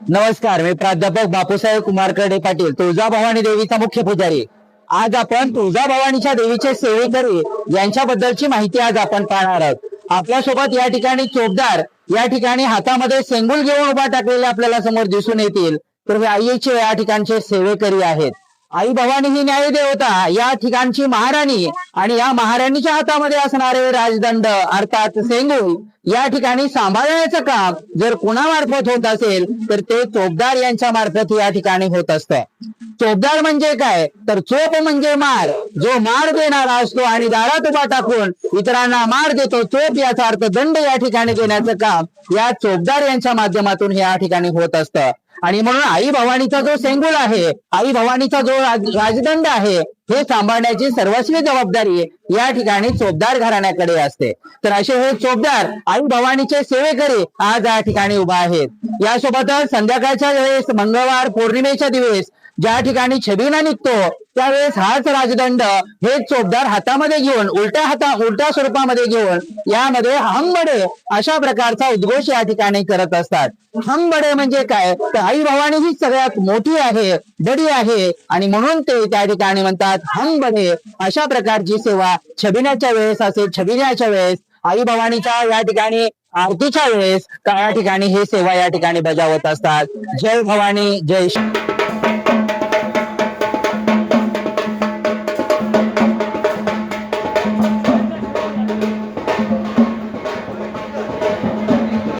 नमस्कार मी प्राध्यापक बापूसाहेब कुमारकडे पाटील तुळजाभवानी देवीचा मुख्य पुजारी. आज आपण तुळजाभवानीच्या देवीचे सेवेकरी यांच्याबद्दलची माहिती आज आपण पाहणार आहोत. आपल्यासोबत या ठिकाणी चोपदार या ठिकाणी हातामध्ये सेंगुल घेऊन उभा टाकलेले आपल्याला समोर दिसून येतील. तर हे आईचे या ठिकाणचे सेवेकरी आहेत. आई भवानी ही न्याय देवता या ठिकाणची महाराणी आणि या महाराणीच्या हातामध्ये असणारे राजदंड अर्थात सेंगुल. या ठिकाणी सांभाळण्याचं काम जर कुणामार्फत होत असेल तर ते चोपदार यांच्या मार्फत या ठिकाणी होत असतं. चोपदार म्हणजे काय? तर चोप म्हणजे मार. जो मार देणारा असतो आणि दारात उभा टाकून इतरांना मार देतो चोप याचा अर्थ दंड या ठिकाणी देण्याचं काम. या चोपदार यांच्या माध्यमातून हे या ठिकाणी होत असतं. आणि म्हणून आई भवानीचा जो सेंगुल आहे आई भवानीचा जो राजदंड आहे हे सांभाळण्याची सर्वस्वी जबाबदारी या ठिकाणी चोपदार घराण्याकडे असते. तर असे हे चोपदार आई भवानीचे सेवेकरी आज या ठिकाणी उभा आहेत. यासोबतच संध्याकाळच्या वेळेस मंगळवार पौर्णिमेच्या दिवस ज्या ठिकाणी छबिना निघतो त्यावेळेस हाच राजदंड हे चोपदार हातामध्ये घेऊन उलट्या हाता उलट्या स्वरूपामध्ये घेऊन यामध्ये हंबडे अशा प्रकारचा उद्घोष या ठिकाणी करत असतात. हंबडे म्हणजे काय? तर आई भवानी ही सगळ्यात मोठी आहे बडी आहे आणि म्हणून ते त्या ठिकाणी म्हणतात हंबडे. अशा प्रकारची सेवा छबिन्याच्या वेळेस असेल छबिन्याच्या वेळेस आई भवानीच्या या ठिकाणी आरतीच्या वेळेस या ठिकाणी हे सेवा या ठिकाणी बजावत असतात. जय भवानी जय